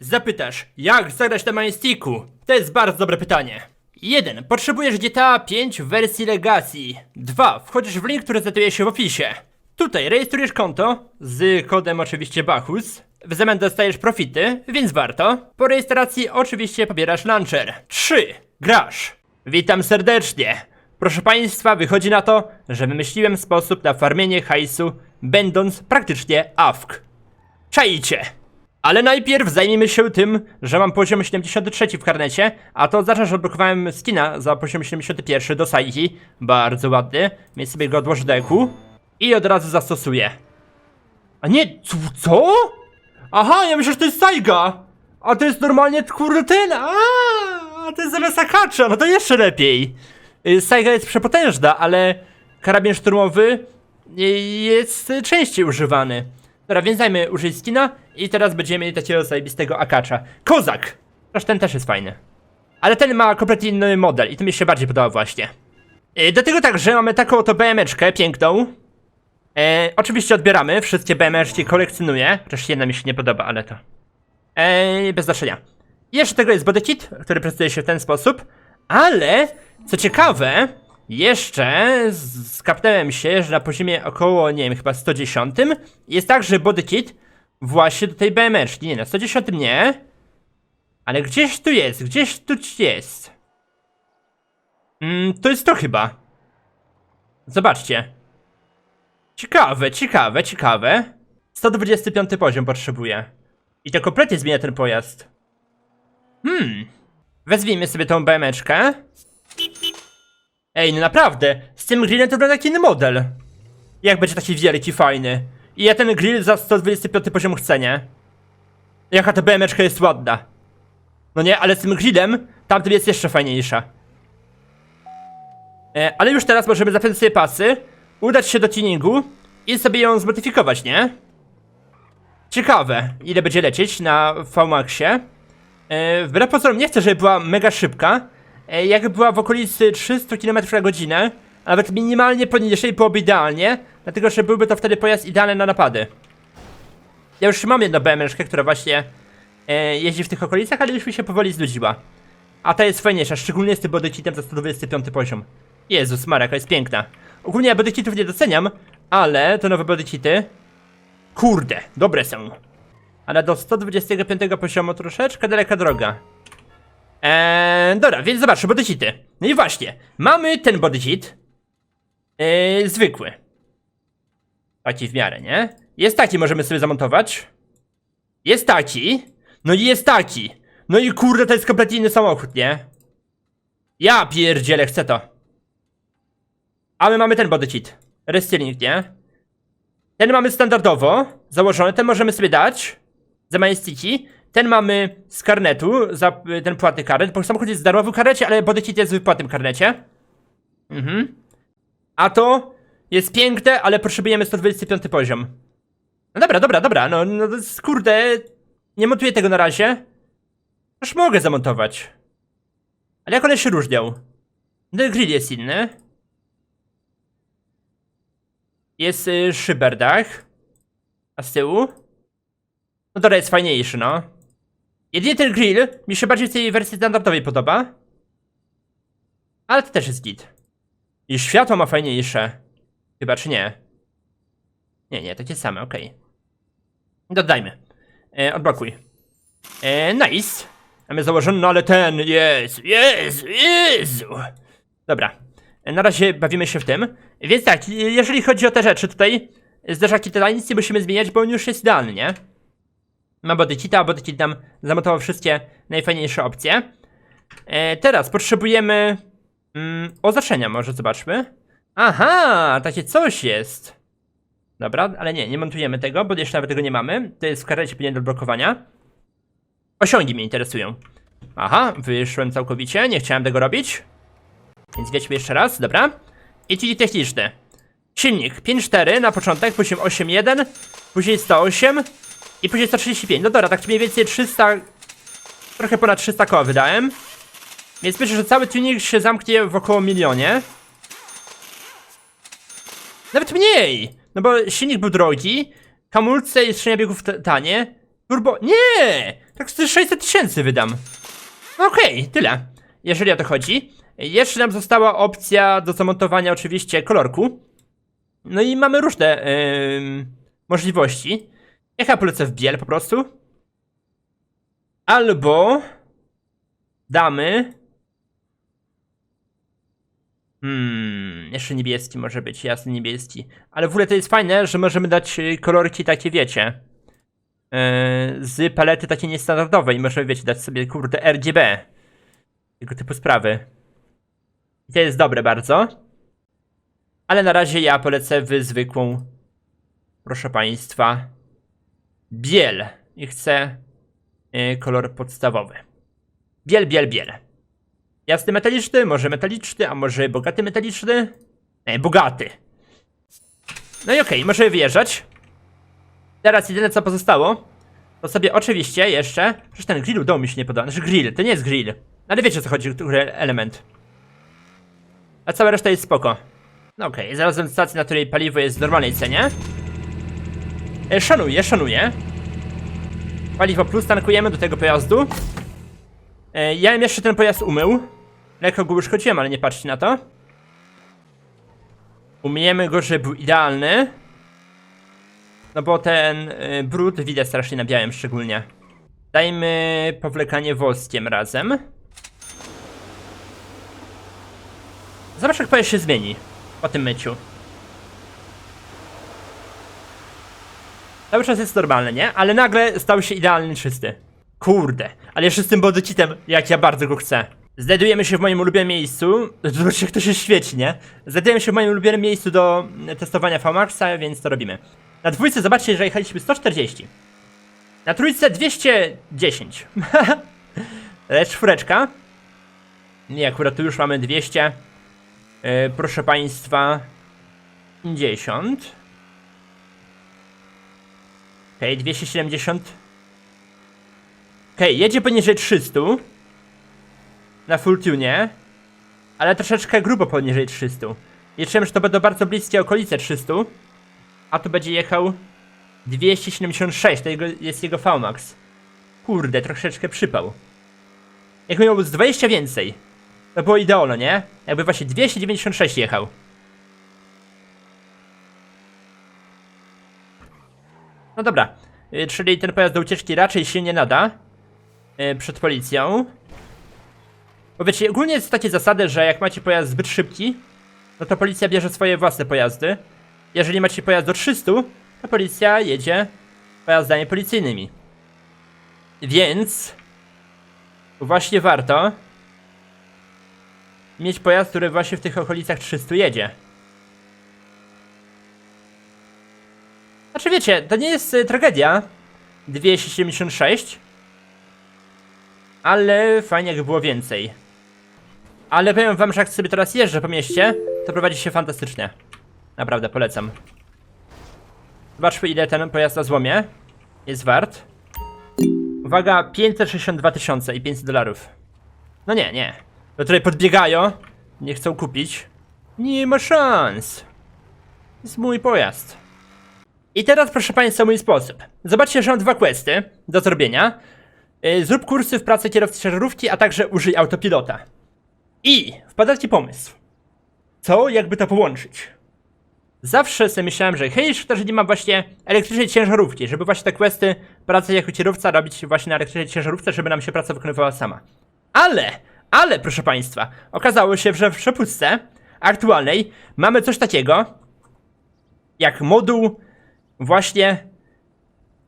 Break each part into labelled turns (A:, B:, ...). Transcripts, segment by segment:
A: Zapytasz, jak zagrać na Majestiku? To jest bardzo dobre pytanie. 1. Potrzebujesz GTA 5 w wersji Legacy. 2. Wchodzisz w link, który znajduje się w opisie. Tutaj rejestrujesz konto, z kodem oczywiście Bachus. W zamian dostajesz profity, więc warto. Po rejestracji oczywiście pobierasz launcher. 3. Grasz. Witam serdecznie. Proszę Państwa, wychodzi na to, że wymyśliłem sposób na farmienie hajsu, będąc praktycznie AFK. Czajcie! Ale najpierw zajmijmy się tym, że mam poziom 73 w karnecie, a to oznacza, że odblokowałem skina za poziom 71 do Saiki. Bardzo ładny, więc sobie go odłożę do eku i od razu zastosuję. A nie, co? Aha, ja myślę, że to jest Saiga! A to jest normalnie kurde ten, a, to jest zamiast Akacza, no to jeszcze lepiej. Y, Saiga jest przepotężna, ale karabin szturmowy y, jest częściej używany. Dobra, więc dajmy użyć skina i teraz będziemy mieli takiego zajebistego akacza. Kozak! Zresztą ten też jest fajny. Ale ten ma kompletnie inny model i to mi się bardziej podoba właśnie. E, do tego także mamy taką oto BMeczkę piękną. E, oczywiście odbieramy, wszystkie BMeczki kolekcjonuję. Chociaż jedna mi się nie podoba, ale to... E, bez znaczenia. I jeszcze tego jest bodykit, który prezentuje się w ten sposób. Ale, co ciekawe, jeszcze skapnąłem się, że na poziomie około, nie wiem, chyba 110 jest także bodykit właśnie do tej BMeczki. Nie, na 110 nie. Ale gdzieś tu jest, gdzieś tu jest. Mm, to jest to chyba. Zobaczcie. Ciekawe, ciekawe, ciekawe. 125 poziom potrzebuję. I to kompletnie zmienia ten pojazd. Hmm. Wezwijmy sobie tą BMeczkę. Ej, no naprawdę, z tym grillem to wygląda jak inny model. Jak będzie taki wielki, fajny. I ja ten grill za 125 poziom chcę, nie? Jaka ta BMeczka jest ładna. No nie, ale z tym grillem tamtym jest jeszcze fajniejsza. E, ale już teraz możemy zapiąć sobie pasy, udać się do tuningu i sobie ją zmodyfikować, nie? Ciekawe, ile będzie lecieć na VMAXie. E, wbrew pozorom nie chcę, żeby była mega szybka. E, jakby była w okolicy 300 km na godzinę, nawet minimalnie poniżej byłoby idealnie, dlatego że byłby to wtedy pojazd idealny na napady. Ja już mam jedną BMW, która właśnie e, jeździ w tych okolicach, ale już mi się powoli znudziła. A ta jest fajniejsza, szczególnie z tym bodykitem za 125 poziom. Jezus jaka jest piękna. Ogólnie ja bodykitów nie doceniam, ale te nowe bodykity... Kurde, dobre są. Ale do 125 poziomu troszeczkę daleka droga. Eee, dobra, więc zobaczmy, bodycity. No i właśnie, mamy ten bodycit. Eee, zwykły. Taki w miarę, nie? Jest taki, możemy sobie zamontować. Jest taki. No i jest taki. No i kurde, to jest kompletnie inny samochód, nie? Ja pierdzielę, chcę to. A my mamy ten bodycit. Restyling, nie? Ten mamy standardowo założony, ten możemy sobie dać za majestiki. Ten mamy z karnetu, za ten płatny karnet, bo samochód jest w darmowym karnecie, ale bodykit jest w płatnym karnecie. Mhm. A to jest piękne, ale potrzebujemy 125 poziom. No dobra, dobra, dobra, no, no kurde, nie montuję tego na razie. Już mogę zamontować. Ale jak one się różnią? No grill jest inny. Jest y, szyberdach. A z tyłu? No dobra, jest fajniejszy, no. Jedynie ten grill mi się bardziej w tej wersji standardowej podoba. Ale to też jest git. I światło ma fajniejsze. Chyba, czy nie? Nie, nie, takie same, okej. Dodajmy. E, odblokuj. E, nice. Mamy założony, no ale ten, jest, jest, Jezu. Dobra. E, Na razie bawimy się w tym. Więc tak, jeżeli chodzi o te rzeczy tutaj, zderzaki to nic nie musimy zmieniać, bo on już jest idealny, nie? Ma bodycita, a bodykit nam zamontował wszystkie najfajniejsze opcje. E, teraz potrzebujemy mm, oznaczenia, może zobaczmy. Aha, takie coś jest. Dobra, ale nie, nie montujemy tego, bo jeszcze nawet tego nie mamy. To jest w karecie powinien do blokowania. Osiągi mnie interesują. Aha, wyszłem całkowicie, nie chciałem tego robić. Więc wiedźmy jeszcze raz, dobra. I czyli techniczne. Silnik 5.4 na początek, później 8.1, później 108 i później 135. No dobra, tak mniej więcej 300, trochę ponad 300 koła wydałem. Więc myślę, że cały tuning się zamknie w około milionie. Nawet mniej! No bo silnik był drogi, hamulce i skrzynia biegów tanie. Turbo... Nie! Tak z 600 tysięcy wydam. Okej, tyle. Jeżeli o to chodzi. Jeszcze nam została opcja do zamontowania oczywiście kolorku. No i mamy różne ym, możliwości. Ja polecę w biel po prostu. Albo damy. Hmm, jeszcze niebieski może być, jasny niebieski. Ale w ogóle to jest fajne, że możemy dać y, kolorki takie, wiecie. Yy, z palety takiej niestandardowej. Możemy, wiecie, dać sobie kurde RGB. Tego typu sprawy. I to jest dobre bardzo. Ale na razie ja polecę w zwykłą, proszę państwa, biel. I chcę y, kolor podstawowy. Biel, biel, biel. Jasny metaliczny, może metaliczny, a może bogaty metaliczny? Nie, bogaty. No i okej, możemy wyjeżdżać. Teraz jedyne co pozostało, to sobie oczywiście jeszcze... Przecież ten grill udało mi się nie podoba. Znaczy grill, to nie jest grill. Ale wiecie o co chodzi, który element. A cała reszta jest spoko. No okej, okay. znalazłem stację, na której paliwo jest w normalnej cenie. E, szanuję, szanuję. Paliwo plus tankujemy do tego pojazdu. E, ja bym jeszcze ten pojazd umył. Lekko go uszkodziłem, ale nie patrzcie na to. Umyjemy go, żeby był idealny. No bo ten y, brud widać strasznie na białym szczególnie. Dajmy powlekanie woskiem razem. Zobacz jak pojazd się zmieni po tym myciu. Cały czas jest normalny, nie? Ale nagle stał się idealny czysty. Kurde, ale jeszcze z tym jak ja bardzo go chcę. Znajdujemy się w moim ulubionym miejscu. Zobaczcie, jak to się świeci, nie? Znajdujemy się w moim ulubionym miejscu do testowania VMAXa, więc to robimy. Na dwójce zobaczcie, że jechaliśmy 140. Na trójce 210. Lecz czwóreczka. Nie, akurat tu już mamy 200. Yy, proszę państwa. 50. Okej, okay, 270. Okej, okay, jedzie poniżej 300. Na full tune. Ale troszeczkę grubo poniżej 300. Liczyłem, że to będą bardzo bliskie okolice 300. A tu będzie jechał 276, to jest jego VMAX. Kurde, troszeczkę przypał. Jak miał z 20 więcej. To było idealne, nie? Jakby właśnie 296 jechał. No dobra, y, czyli ten pojazd do ucieczki raczej się nie nada y, przed policją. Bo wiecie, ogólnie jest takie zasady, że jak macie pojazd zbyt szybki, no to policja bierze swoje własne pojazdy. Jeżeli macie pojazd do 300, to policja jedzie pojazdami policyjnymi. Więc właśnie warto mieć pojazd, który właśnie w tych okolicach 300 jedzie. Znaczy wiecie, to nie jest y, tragedia 276 ale fajnie jakby było więcej. Ale powiem wam, że jak sobie teraz jeżdżę po mieście, to prowadzi się fantastycznie. Naprawdę, polecam. Zobaczmy ile ten pojazd na złomie jest wart. Uwaga, 562 tysiące i 500 dolarów. No nie, nie. Do tutaj podbiegają, nie chcą kupić. Nie ma szans. jest mój pojazd. I teraz proszę Państwa mój sposób. Zobaczcie, że mam dwa questy do zrobienia. Yy, Zrób kursy w pracy kierowcy ciężarówki, a także użyj autopilota. I wpada Ci pomysł. Co jakby to połączyć? Zawsze sobie myślałem, że hej, szkoda, że nie ma właśnie elektrycznej ciężarówki, żeby właśnie te questy pracy jako kierowca robić właśnie na elektrycznej ciężarówce, żeby nam się praca wykonywała sama. Ale, ale proszę Państwa, okazało się, że w przepustce aktualnej mamy coś takiego jak moduł właśnie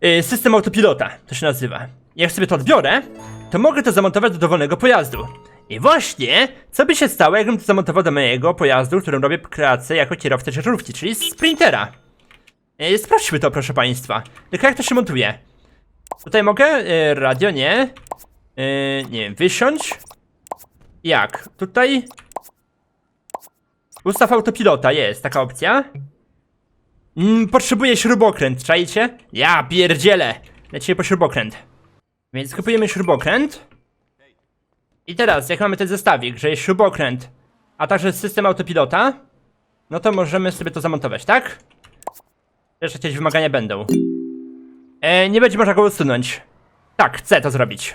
A: yy, system autopilota, to się nazywa. Jak sobie to odbiorę, to mogę to zamontować do dowolnego pojazdu. I właśnie, co by się stało, jakbym to zamontował do mojego pojazdu, którym robię pracę jako kierowca ciężarówki, czyli sprintera. E, sprawdźmy to, proszę państwa. Tylko jak to się montuje? Tutaj mogę? E, radio nie. E, nie wiem, wysiąść. Jak? Tutaj? Ustaw autopilota, jest taka opcja. Mm, potrzebuję śrubokręt, czajcie? Ja pierdzielę. Lecimy po śrubokręt. Więc kupujemy śrubokręt. I teraz, jak mamy ten zestawik, że jest śrubokręt, a także system autopilota, no to możemy sobie to zamontować, tak? Jeszcze jakieś wymagania będą. E, nie będzie można go usunąć. Tak, chcę to zrobić.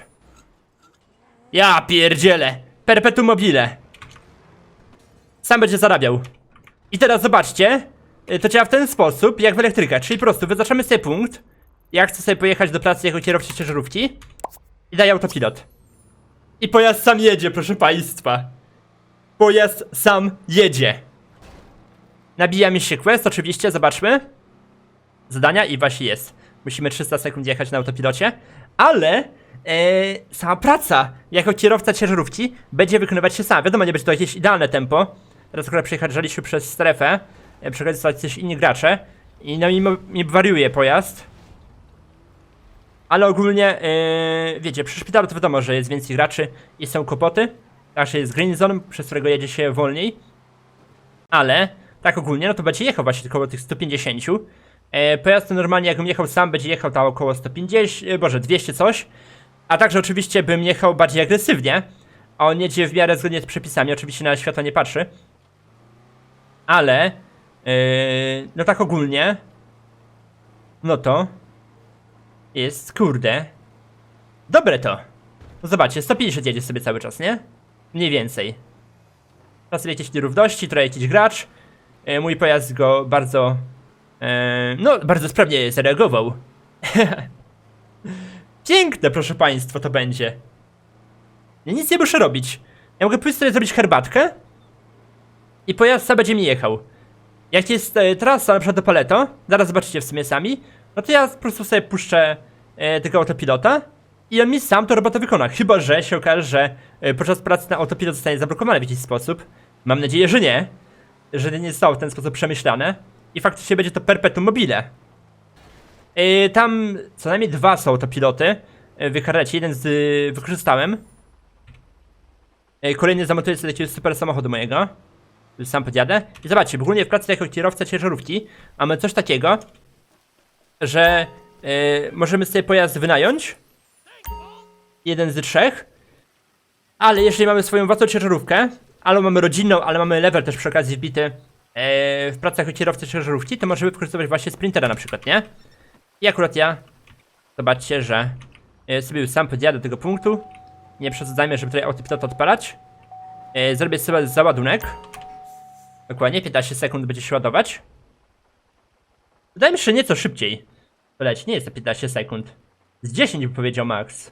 A: Ja pierdzielę. Perpetuum mobile. Sam będzie zarabiał. I teraz zobaczcie. Y, To działa w ten sposób, jak w elektryka. Czyli po prostu wyznaczamy sobie punkt. Ja chcę sobie pojechać do pracy jako kierowca ciężarówki. I daję autopilot. I pojazd sam jedzie, proszę państwa. Pojazd sam jedzie. Nabija mi się quest, oczywiście, zobaczmy. Zadania i właśnie jest. Musimy 300 sekund jechać na autopilocie, ale e, sama praca jako kierowca ciężarówki będzie wykonywać się sama. Wiadomo, nie będzie to jakieś idealne tempo. Teraz akurat przejechaliśmy przez strefę, e, są też inni gracze i no mi, mi wariuje pojazd. Ale ogólnie, e, wiecie, przy szpitalu to wiadomo, że jest więcej graczy i są kłopoty. Także jest green zone, przez którego jedzie się wolniej. Ale, tak ogólnie, no to będzie jechał właśnie około tych 150. E, pojazd to normalnie jakbym jechał sam, będzie jechał tam około 150, e, boże, 200 coś. A także oczywiście bym jechał bardziej agresywnie. A on jedzie w miarę zgodnie z przepisami, oczywiście na światło nie patrzy. Ale, e, no tak ogólnie, no to jest, kurde, dobre to. No zobaczcie, 150 jedzie sobie cały czas, nie? Mniej więcej. Sobie jakieś nierówności, trochę jakiś gracz. E, mój pojazd go bardzo. E, no, bardzo sprawnie zareagował. Piękne, proszę państwa, to będzie. Ja nic nie muszę robić. Ja mogę pójść sobie zrobić herbatkę i pojazd sam będzie mi jechał. Jak jest e, trasa na przykład do Paleto, zaraz zobaczycie w sumie sami, no to ja po prostu sobie puszczę e, tego autopilota i on mi sam tę robotę wykona. Chyba, że się okaże, że e, podczas pracy ten autopilot zostanie zablokowany w jakiś sposób. Mam nadzieję, że nie. Że nie zostało w ten sposób przemyślane. I faktycznie będzie to perpetuum mobile. E, tam co najmniej dwa są autopiloty e, w karecie. Jeden z, y, wykorzystałem. E, kolejny zamontuję sobie takiego super samochodu mojego. Sam podjadę. I zobaczcie, ogólnie w pracy jako kierowca ciężarówki mamy coś takiego, że e, możemy sobie pojazd wynająć. Jeden z trzech. Ale jeżeli mamy swoją własną ciężarówkę, albo mamy rodzinną, ale mamy level też przy okazji wbity e, w pracy jako kierowca ciężarówki, to możemy wykorzystywać właśnie sprintera na przykład, nie? I akurat ja, zobaczcie, że e, sobie sam podjadę do tego punktu. Nie przesadzajmy, żeby tutaj autopilot odpalać. E, zrobię sobie załadunek. Dokładnie, 15 sekund będzie się ładować. Wydaje mi się, że nieco szybciej. Poleci, nie jest to 15 sekund. Z 10 by powiedział Max.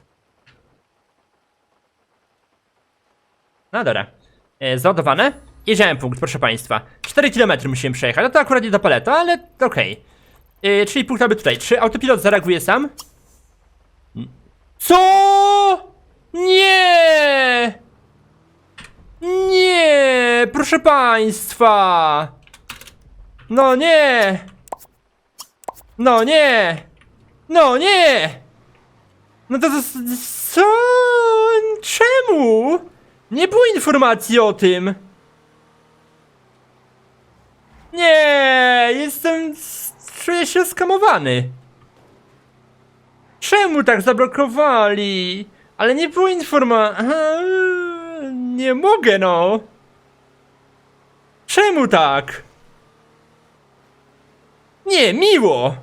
A: No dobra. E, załadowane. Jedziemy punkt, proszę państwa. 4 km musimy przejechać. No to akurat nie do paleto, ale okej. E, czyli punkt aby tutaj. Czy autopilot zareaguje sam? Co? Nie! Nie! Proszę państwa! No nie! No nie! No nie! No to, to co? Czemu? Nie było informacji o tym. Nie, jestem. Czuję się skamowany. Czemu tak zablokowali? Ale nie było informacji. Nie mogę, no. Czemu tak? Nie, miło.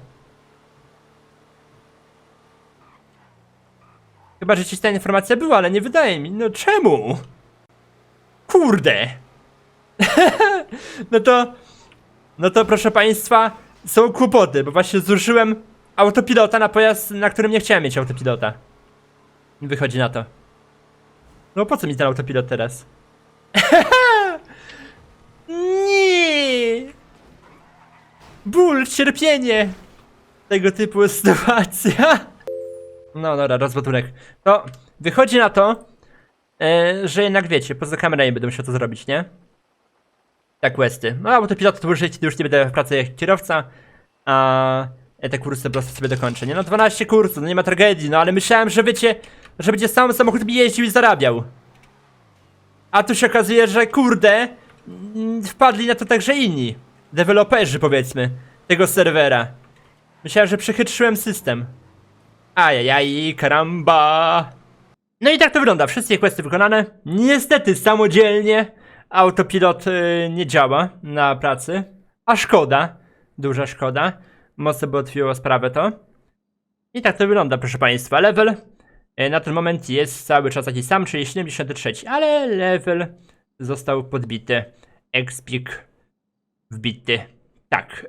A: Chyba, że ci ta informacja była, ale nie wydaje mi. No czemu? Kurde. no to. No to proszę państwa, są kłopoty, bo właśnie zużyłem autopilota na pojazd, na którym nie chciałem mieć autopilota. Wychodzi na to. No po co mi ten autopilot teraz? nie! Ból, cierpienie! Tego typu sytuacja. No dobra, rozwodunek. To wychodzi na to, e, że jednak wiecie, poza kamerą nie będę musiał to zrobić, nie? Tak, questy. No, bo to już, już nie będę w pracy jak kierowca, a ja te kursy po prostu sobie dokończę, nie? No 12 kursów, no nie ma tragedii, no ale myślałem, że wiecie, że będzie sam samochód jeździł i zarabiał. A tu się okazuje, że kurde, mm, wpadli na to także inni. Deweloperzy powiedzmy, tego serwera. Myślałem, że przechytrzyłem system. Ajajaj, karamba. No i tak to wygląda. Wszystkie questy wykonane. Niestety samodzielnie autopilot y, nie działa na pracy. A szkoda. Duża szkoda. Mocno by otwiło sprawę to. I tak to wygląda, proszę Państwa. Level Na ten moment jest cały czas taki sam, czyli 73, ale level został podbity. Expik wbity. Tak.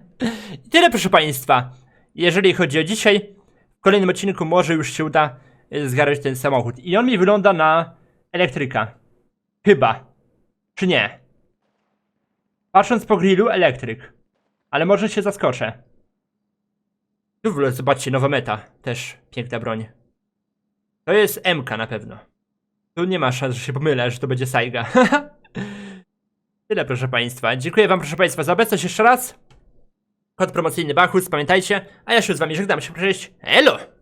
A: I tyle, proszę Państwa. Jeżeli chodzi o dzisiaj, w kolejnym odcinku może już się uda e, zgarnąć ten samochód. I on mi wygląda na elektryka. Chyba. Czy nie? Patrząc po grillu, elektryk. Ale może się zaskoczę. Tu w ogóle zobaczcie, nowa meta. Też piękna broń. To jest MK na pewno. Tu nie ma szans, że się pomylę, że to będzie Saiga. Tyle, proszę Państwa. Dziękuję Wam, proszę Państwa, za obecność jeszcze raz. Kod promocyjny Bachus, pamiętajcie. A ja się z Wami żegnam. Się cześć. Elo!